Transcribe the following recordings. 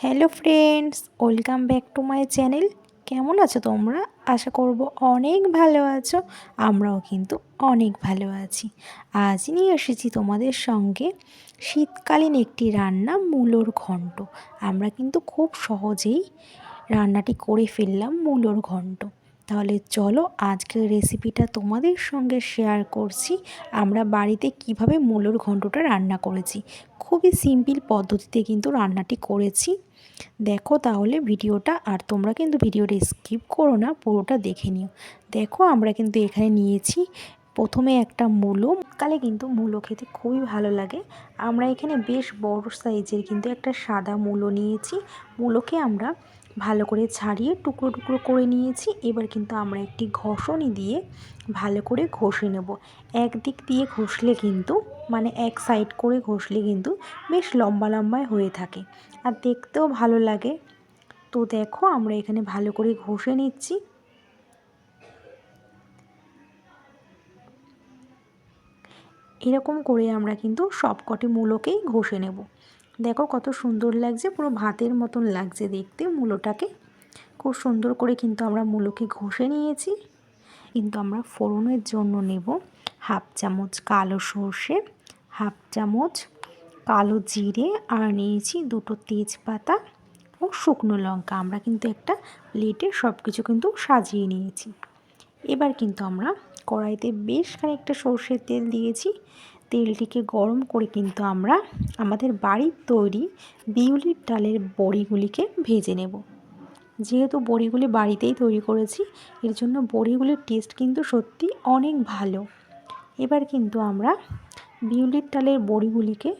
Hello friends welcome back to my channel কেমন আছো তোমরা? আশা করব অনেক ভালো আছো, আমরাও কিন্তু অনেক ভালো আছি। আজ নিয়ে এসেছি তোমাদের সঙ্গে শীতকালীন একটি রান্না, মূলোর ঘন্ট। আমরা কিন্তু খুব সহজেই রান্নাটি করে ফেললাম মূলোর ঘন্ট। তাহলে চলো আজকের রেসিপিটা তোমাদের সঙ্গে শেয়ার করছি। আমরা বাড়িতে কীভাবে মূলোর ঘন্টটা রান্না করেছি। খুবই সিম্পল পদ্ধতিতে কিন্তু রান্নাটি করেছি। দেখো তাহলে ভিডিওটা, আর তোমরা কিন্তু ভিডিওটা স্কিপ করো না, পুরোটা দেখে নিও। দেখো আমরা কিন্তু এখানে নিয়েছি প্রথমে একটা মূলো কালে কিন্তু মূলো খেতে খুবই ভালো লাগে। আমরা এখানে বেশ বড় সাইজের কিন্তু একটা সাদা মূলো নিয়েছি। মূলোকে আমরা ভালো করে ছাড়িয়ে টুকরো টুকরো করে নিয়েছি। এবার কিন্তু আমরা একটি ঘষণি দিয়ে ভালো করে ঘষে নেব। একদিক দিয়ে ঘষলে কিন্তু মানে এক সাইড করে ঘষলে কিন্তু বেশ লম্বা লম্বায় হয়ে থাকে। আর দেখতেও ভালো লাগে। তো দেখো, আমরা এখানে ভালো করে ঘষে নিচ্ছি। এরকম করে আমরা কিন্তু সবকটি মূলোকেই ঘষে নেব। দেখো কত সুন্দর লাগছে, পুরো ভাতের মতন লাগছে দেখতে মূলোটাকে। খুব সুন্দর করে কিন্তু আমরা মূলোকে ঘষে নিয়েছি। কিন্তু আমরা ফোড়নের জন্য নেব হাফ চামচ কালো সর্ষে, হাফ চামচ কালো জিরে, আর নিয়েছি দুটো তেজপাতা ও শুকনো লঙ্কা। আমরা কিন্তু একটা প্লেটে সব কিছু কিন্তু সাজিয়ে নিয়েছি। এবার কিন্তু আমরা কড়াইতে বেশ খানিকটা সর্ষের তেল দিয়েছি। তেলটিকে গরম করে কিন্তু আমরা আমাদের বাড়ির তৈরি বিউলির ডালের বড়িগুলিকে ভেজে নেব। যেহেতু বড়িগুলি বাড়িতেই তৈরি করেছি, এর জন্য বড়িগুলির টেস্ট কিন্তু সত্যি অনেক ভালো। এবার কিন্তু আমরা বিউলির ডালের বড়িগুলিকে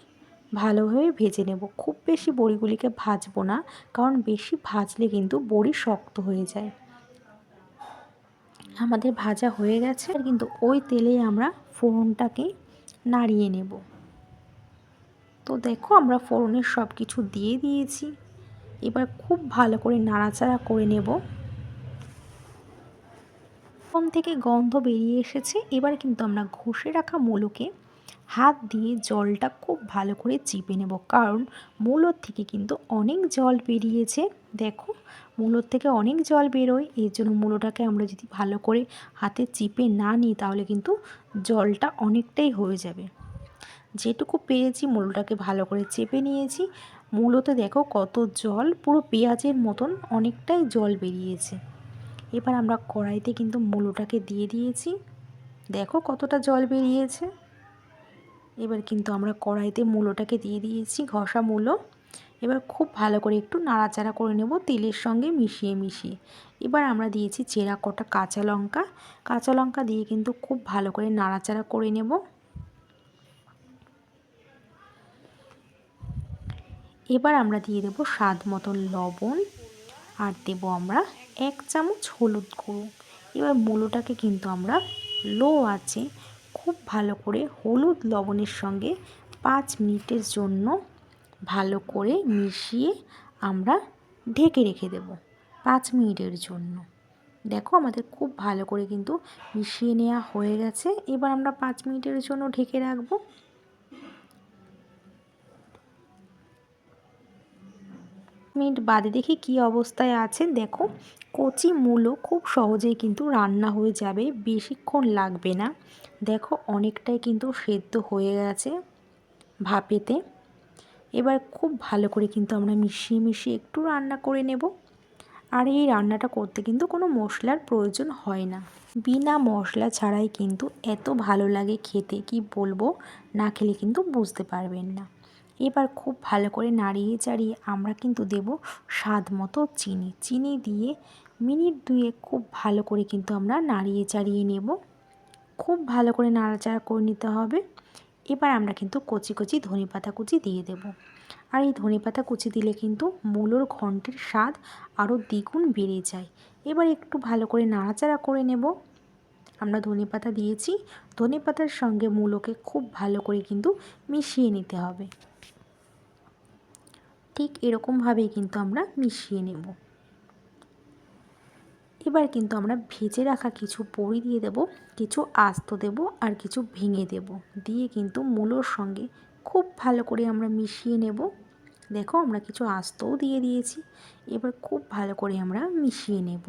ভালোভাবে ভেজে নেব। খুব বেশি বড়িগুলিকে ভাজবো না, কারণ বেশি ভাজলে কিন্তু বড়ি শক্ত হয়ে যায়। আমাদের ভাজা হয়ে গেছে আর কিন্তু ওই তেলেই আমরা ফোড়নটাকে নাড়িয়ে নেব। তো দেখো আমরা ফোড়নের সব কিছু দিয়ে দিয়েছি, এবার খুব ভালো করে নাড়াচাড়া করে নেব। ফোন থেকে গন্ধ বেরিয়ে এসেছে, এবার কিন্তু আমরা ঘষে রাখা মূলোকে হাত দিয়ে জলটা খুব ভালো করে চিপে নেব। কারণ মূলোর থেকে কিন্তু অনেক জল বেরিয়েছে। দেখো, মূলোর থেকে অনেক জল বেরোয়। এই জন্য মূলোটাকে আমরা যদি ভালো করে হাতে চিপে না নিই, তাহলে কিন্তু জলটা অনেকটাই হয়ে যাবে। যেটুকু পেরেছি মূলোটাকে ভালো করে চেপে নিয়েছি। মূলোতে দেখো কত জল, পুরো পেঁয়াজের মতন অনেকটাই জল বেরিয়েছে। এবার আমরা কড়াইতে কিন্তু মূলোটাকে দিয়ে দিয়েছি। দেখো কতটা জল বেরিয়েছে। এবার কিন্তু আমরা কড়াইতে মূলোটাকে দিয়ে দিয়েছি ঘষা মূলো। এবার খুব ভালো করে একটু নাড়াচাড়া করে নেব তেলের সঙ্গে মিশিয়ে মিশিয়ে। এবার আমরা দিয়েছি চেরা কটা কাঁচা লঙ্কা। কাঁচা লঙ্কা দিয়ে কিন্তু খুব ভালো করে নাড়াচাড়া করে নেব। এবার আমরা দিয়ে দেব স্বাদ মতন লবণ। আর দেব আমরা এক চামচ হলুদ গুঁড়ো। এবার মূলোটাকে কিন্তু আমরা লো আছে খুব ভালো করে হলুদ লবণের সঙ্গে পাঁচ মিনিটের জন্য ভালো করে মিশিয়ে আমরা ঢেকে রেখে দেব পাঁচ মিনিটের জন্য। দেখো আমাদের খুব ভালো করে কিন্তু মিশিয়ে নেওয়া হয়ে গেছে। এবার আমরা পাঁচ মিনিটের জন্য ঢেকে রাখব। মিনিট বাদে দেখি কি অবস্থায় আছে দেখো, কচি মূলো খুব সহজেই কিন্তু রান্না হয়ে যাবে, বেশিক্ষণ লাগবে না। দেখো, অনেকটাই কিন্তু সেদ্ধ হয়ে গেছে ভাপেতে। এবার খুব ভালো করে কিন্তু আমরা মিশিয়ে মিশিয়ে একটু রান্না করে নেব। আর এই রান্নাটা করতে কিন্তু কোনো মশলার প্রয়োজন হয় না। বিনা মশলা ছাড়াই কিন্তু এত ভালো লাগে খেতে, কি বলব? না খেলে কিন্তু বুঝতে পারবেন না। এবার খুব ভালো করে নাড়িয়ে চাড়িয়ে আমরা কিন্তু দেব স্বাদ মতো চিনি। চিনি দিয়ে মিনিট দুয়ে খুব ভালো করে কিন্তু আমরা নাড়িয়ে চাড়িয়ে নেব। খুব ভালো করে নাড়াচাড়া করে নিতে হবে। এবার আমরা কিন্তু কচি কচি ধনে পাতা কুচি দিয়ে দেব। আর এই ধনে পাতা কুচি দিলে কিন্তু মূলোর ঘন্টের স্বাদ আরও দ্বিগুণ বেড়ে যায়। এবার একটু ভালো করে নাড়াচাড়া করে নেব। আমরা ধনে পাতা দিয়েছি। ধনে পাতার সঙ্গে মূলোকে খুব ভালো করে কিন্তু মিশিয়ে নিতে হবে। ঠিক এরকমভাবেই কিন্তু আমরা মিশিয়ে নেব। এবার কিন্তু আমরা ভেজে রাখা কিছু বড়ি দিয়ে দেব, কিছু আস্ত দেব আর কিছু ভেঙে দেব। দিয়ে কিন্তু মূলোর সঙ্গে খুব ভালো করে আমরা মিশিয়ে নেব। দেখো আমরা কিছু আস্তও দিয়ে দিয়েছি, এবার খুব ভালো করে আমরা মিশিয়ে নেব।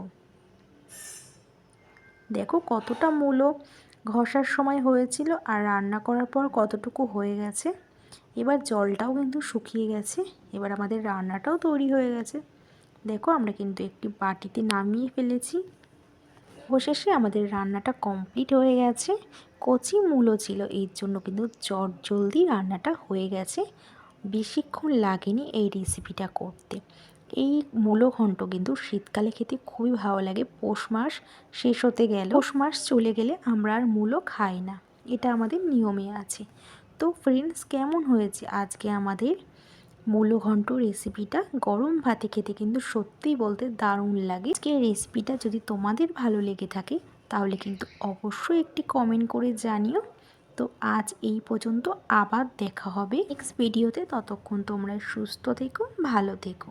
দেখো কতটা মূলো ঘষার সময় হয়েছিল আর রান্না করার পর কতটুকু হয়ে গেছে। এবার জলটাও কিন্তু শুকিয়ে গেছে, এবার আমাদের রান্নাটাও তৈরি হয়ে গেছে। দেখো আমরা কিন্তু একটি বাটিতে নামিয়ে ফেলেছি। অবশেষে আমাদের রান্নাটা কমপ্লিট হয়ে গেছে। কচি মূলো ছিল, এর জন্য কিন্তু চট জলদি রান্নাটা হয়ে গেছে। বেশিক্ষণ লাগেনি এই রেসিপিটা করতে। এই মূলো ঘন্ট কিন্তু শীতকালে খেতে খুবই ভালো লাগে, পৌষ মাস শেষ হতে গেল পৌষ মাস চলে গেলে আমরা আর মূলো খাই না। এটা আমাদের নিয়মে আছে। তো ফ্রেন্ডস কেমন হয়েছে আজকে আমাদের? মূলো ঘন্ট রেসিপিটা গরম ভাতে খেতে কিন্তু সত্যিই বলতে দারুণ লাগে। আজকে রেসিপিটা যদি তোমাদের ভালো লেগে থাকে, তাহলে কিন্তু অবশ্যই একটি কমেন্ট করে জানিও। তো আজ এই পর্যন্ত আবার দেখা হবে নেক্সট ভিডিওতে ততক্ষণ তোমরা সুস্থ থেকো, ভালো থেকো।